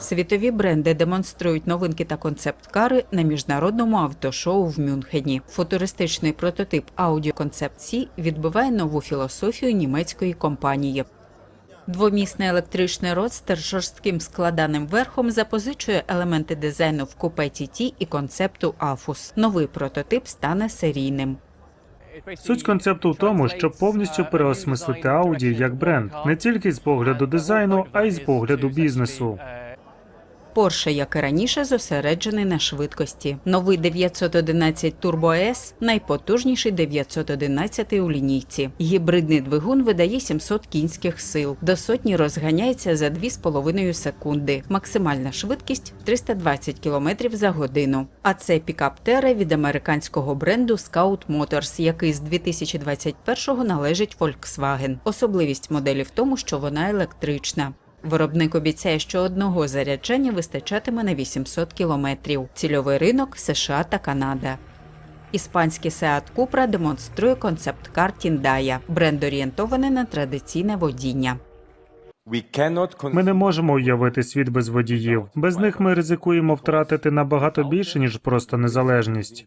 Світові бренди демонструють новинки та концепт-кари на міжнародному автошоу в Мюнхені. Футуристичний прототип Audi Concept C відбиває нову філософію німецької компанії. Двомісний електричний родстер з жорстким складаним верхом запозичує елементи дизайну в купе TT і концепту AFUS. Новий прототип стане серійним. Суть концепту в тому, щоб повністю переосмислити Audi як бренд не тільки з погляду дизайну, а й з погляду бізнесу. Porsche, як і раніше, зосереджений на швидкості. Новий 911 Turbo S – найпотужніший 911 у лінійці. Гібридний двигун видає 700 кінських сил. До сотні розганяється за 2,5 секунди. Максимальна швидкість 320 км за годину. А це пікап Terra від американського бренду Scout Motors, який з 2021-го належить Volkswagen. Особливість моделі в тому, що вона електрична. Виробник обіцяє, що одного заряджання вистачатиме на 800 кілометрів. Цільовий ринок США та Канада. Іспанський Seat Cupra демонструє концепт-кар Тіндая. Бренд орієнтований на традиційне водіння. Ми не можемо уявити світ без водіїв. Без них ми ризикуємо втратити набагато більше ніж просто незалежність.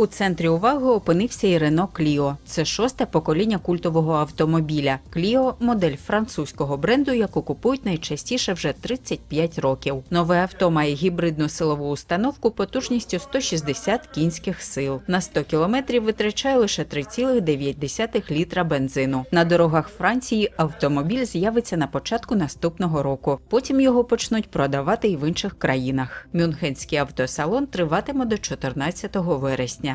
У центрі уваги опинився і Renault Clio. Це шосте покоління культового автомобіля. Clio – модель французького бренду, яку купують найчастіше вже 35 років. Нове авто має гібридну силову установку потужністю 160 кінських сил. На 100 кілометрів витрачає лише 3,9 літра бензину. На дорогах Франції автомобіль з'явиться на початку наступного року. Потім його почнуть продавати і в інших країнах. Мюнхенський автосалон триватиме до 14 вересня.